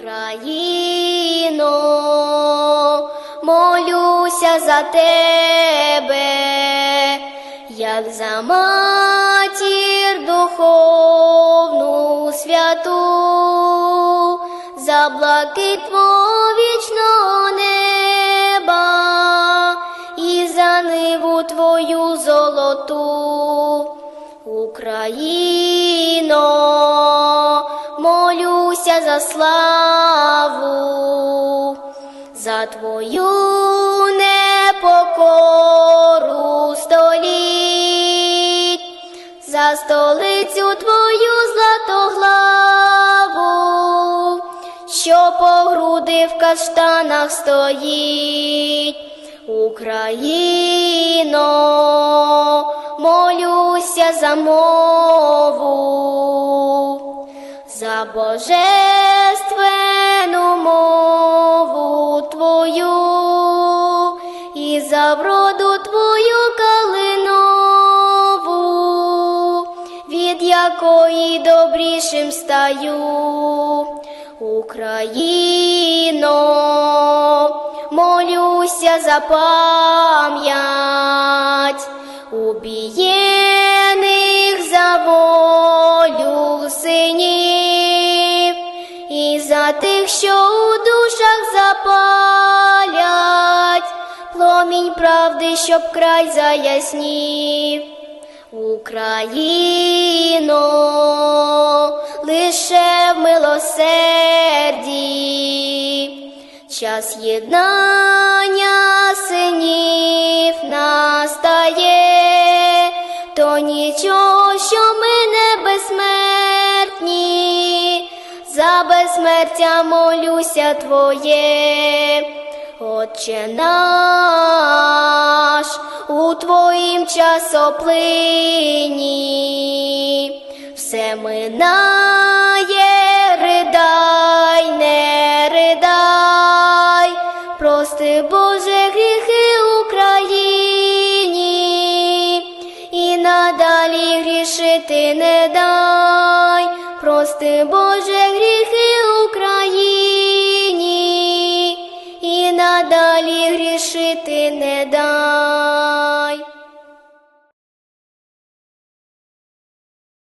Україно, молюся за тебе, як за матір духовну святу, за блакит твого вічного неба і за ниву твою золоту. Україно, молюся за славу, за твою непокору століть, за столицю твою златоглаву, що по груди в каштанах стоїть. Україно, молюся за мову, за божественну мову твою і за вроду твою калинову, від якої добрішим стаю. Україно, молюся за пам'ять убієних що у душах запалять пломінь правди, щоб край заяснів. Україно, лише в милосерді, час єднання синів настає, за безсмертя молюся Твоє. Отче наш, у Твоїм часоплині, все минає, ридай, не ридай, прости, Боже, гріхи Україні, і надалі грішити не дай, прости, Боже, гріхи Україні і надалі грішити не дай.